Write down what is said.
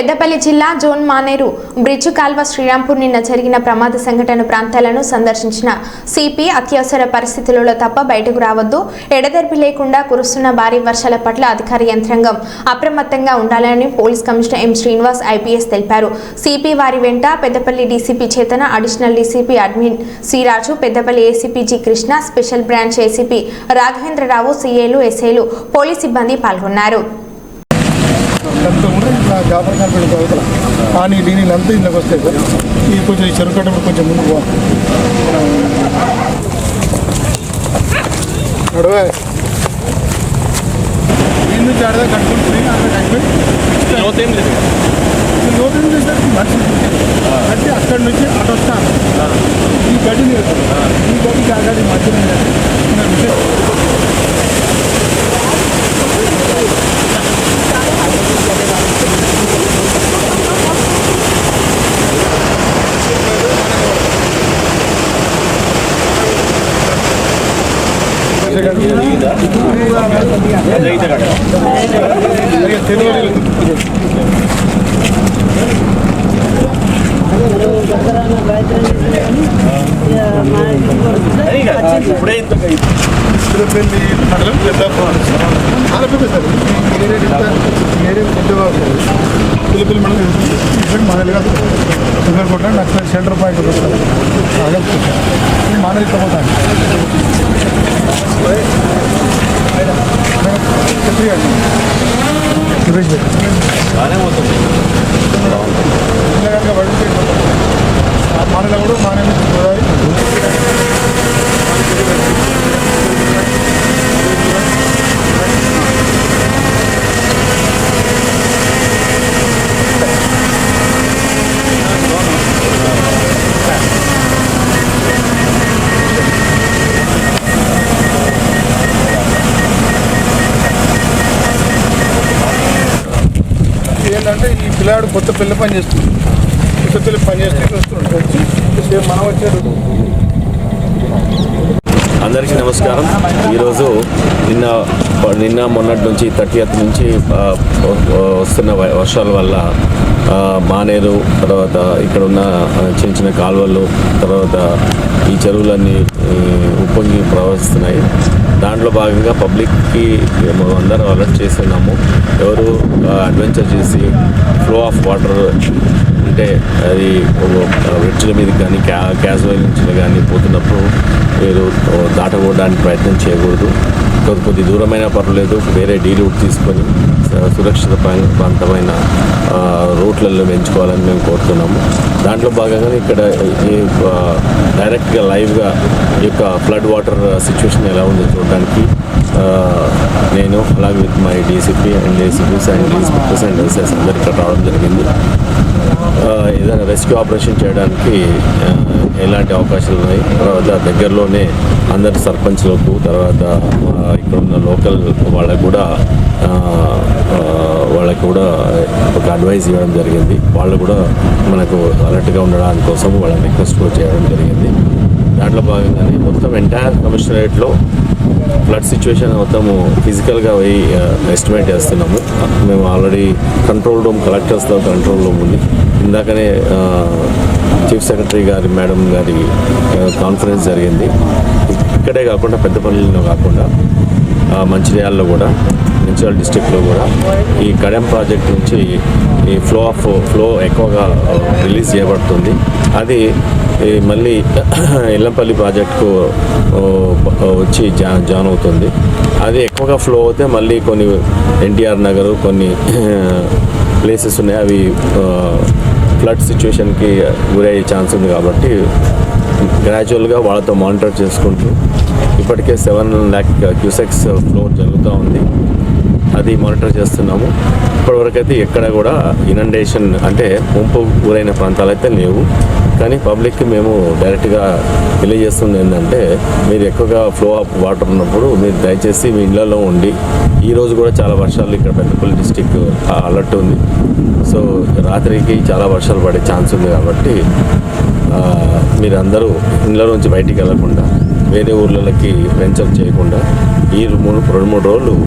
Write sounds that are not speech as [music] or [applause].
పెద్దపల్లి జిల్లా zone Maneru bridge Kalva Srirampur నిన్న జరిగిన ప్రమాద సంఘటన ప్రాంతాలను సందర్శించిన సిపి అత్యవసర పరిస్థితులలో తప్ప బయటకు రావద్దు ఎడదెరిపి లేకుండా కురుస్తున్న భారీ వర్షాల పట్ల అధికార యంత్రాంగం అప్రమత్తంగా ఉండాలని police commissioner M Srinivas IPS తెలిపారు. సిపి వారి వెంట Peddapalli DCP Chetana additional DCP admin Sriraju Peddapalli ACP G Krishna special branch ACP Raghavendra Rao సీఏలు ఎస్ఏలు పోలీస్ సిబ్బంది పాల్గొన్నారు. అంతా కూడా ఇట్లా జాతర కనిపెడుతుంది అవతల కానీ దీని అంతా ఇంట్లోకి వస్తాయి సార్ ఈ కొంచెం ఈ చెరుకు కట్టడం కొంచెం ముందుకు పోవాలి నడవే దీని నుంచి ఆడదా కట్టుకుంటుంది అక్కడ కట్టుకుని లోతేం లేదు లోటు నుంచి సార్ మనిషి కట్టి అక్కడి నుంచి అటు వస్తాను ఈ గడ్డి లేదు. ఈ గడ్డికి ఆ గడ్డి మధ్యలో విషయం ఇప్పుడే ఇంత తిరుపతి మండలం పెద్దాపురం చాలా పెద్ద సార్ ఈ ఏరియా ఇంత ఈ ఏరియా పెద్దగా ఉంటుంది పిలిపిలి మండలం ఇక్కడ మానలుగా సుగర్కోట నాకు సెంటర్ పాయింట్ వస్తుంది మానలు ఇక్కడ పోతాను సురేష్ గారు బాగానే పోతుంది ఇలా కనుక పడితే మానలో కూడా మానే ఏంటంటే ఈ పిల్లాడు కొత్త పిల్ల పని చేస్తుంది. కొత్త పిల్ల పని చేస్తే వచ్చి మనం వచ్చాడు అందరికీ నమస్కారం. ఈరోజు నిన్న నిన్న మొన్నటి నుంచి థర్టీ నుంచి వస్తున్న వ- వర్షాల వల్ల మానేరు తర్వాత ఇక్కడ ఉన్న చిన్న చిన్న కాలువలు తర్వాత ఈ చెరువులన్నీ ప్రవహిస్తున్నాయి దాంట్లో భాగంగా పబ్లిక్కి మనం అందరం అలర్ట్ చేస్తున్నాము. ఎవరు అడ్వెంచర్ చేసి ఫ్లో ఆఫ్ వాటర్ అంటే అది బ్రిడ్జ్ల మీద కానీ క్యా క్యాజువల్ నుంచి కానీ పోతున్నప్పుడు మీరు దాటకూడడానికి ప్రయత్నం చేయకూడదు. కొద్ది కొద్ది దూరమైన పర్వాలేదు. వేరే డీ రూట్ తీసుకొని స- సురక్షిత ప్రాంతమైన రూట్లలో పెంచుకోవాలని మేము కోరుతున్నాము. దాంట్లో భాగంగా ఇక్కడ ఈ డైరెక్ట్గా లైవ్గా ఈ యొక్క ఫ్లడ్ వాటర్ సిచ్యువేషన్ ఎలా ఉందో చూడడానికి నేను అలాగే with my DCP and ACPs and inspectors and SS అందరు ఇక్కడ రావడం జరిగింది. ఏదైనా రెస్క్యూ ఆపరేషన్ చేయడానికి ఎలాంటి అవకాశాలు ఉన్నాయి? తర్వాత దగ్గరలోనే అందరి సర్పంచ్లకు తర్వాత ఇక్కడ ఉన్న లోకల్ వాళ్ళకు కూడా వాళ్ళకి కూడా ఒక అడ్వైస్ ఇవ్వడం జరిగింది. వాళ్ళు కూడా మనకు అలర్ట్గా ఉండడానికి కోసం వాళ్ళని రిక్వెస్ట్ కూడా చేయడం జరిగింది. దాంట్లో భాగంగానే మొత్తం ఎంటైర్ కమిషనరేట్లో ఫ్లడ్ సిచ్యువేషన్ మొత్తము ఫిజికల్గా పోయి ఎస్టిమేట్ చేస్తున్నాము. మేము ఆల్రెడీ కంట్రోల్ రూమ్ కలెక్టర్స్తో కంట్రోల్ రూమ్ ఉంది. ఇందాకనే చీఫ్ సెక్రటరీ గారి మేడం గారి కాన్ఫరెన్స్ జరిగింది. ఇక్కడే కాకుండా పెద్దపల్లిలో కాకుండా మంచిర్యాలలో కూడా మంచిర్యాల డిస్టిక్లో కూడా ఈ కడెం ప్రాజెక్ట్ నుంచి ఈ ఫ్లో ఆఫ్ ఫ్లో ఎక్కువగా రిలీజ్ చేయబడుతుంది. అది మళ్ళీ [coughs] ఎల్లంపల్లి ప్రాజెక్టుకు వచ్చి జా జాన్ అవుతుంది. అది ఎక్కువగా ఫ్లో అవుతే మళ్ళీ కొన్ని ఎన్టీఆర్ నగర్ కొన్ని [coughs] ప్లేసెస్ ఉన్నాయి. అవి ఫ్లడ్ సిచ్యువేషన్కి గురయ్యే ఛాన్స్ ఉంది కాబట్టి గ్రాడ్యువల్గా వాళ్ళతో మానిటర్ చేసుకుంటూ ఇప్పటికే సెవెన్ ల్యాక్ క్యూసెక్స్ ఫ్లో జరుగుతూ ఉంది. అది మానిటర్ చేస్తున్నాము. ఇప్పటివరకైతే ఎక్కడ కూడా ఇనండేషన్ అంటే ముంపు గురైన ప్రాంతాలు అయితే లేవు. కానీ పబ్లిక్కి మేము డైరెక్ట్గా తెలియజేస్తుంది ఏంటంటే మీరు ఎక్కువగా ఫ్లో ఆఫ్ వాటర్ ఉన్నప్పుడు మీరు దయచేసి మీ ఇళ్ళలో ఉండి ఈ రోజు కూడా చాలా వర్షాలు ఇక్కడ పెద్దపల్లి డిస్టిక్ అలర్ట్ ఉంది. సో రాత్రికి చాలా వర్షాలు పడే ఛాన్స్ ఉంది కాబట్టి మీరందరూ ఇళ్ళ నుంచి బయటికి వెళ్ళకుండా వేరే ఊర్లకి వెంచర్ చేయకుండా ఈ మూడు రెండు మూడు రోజులు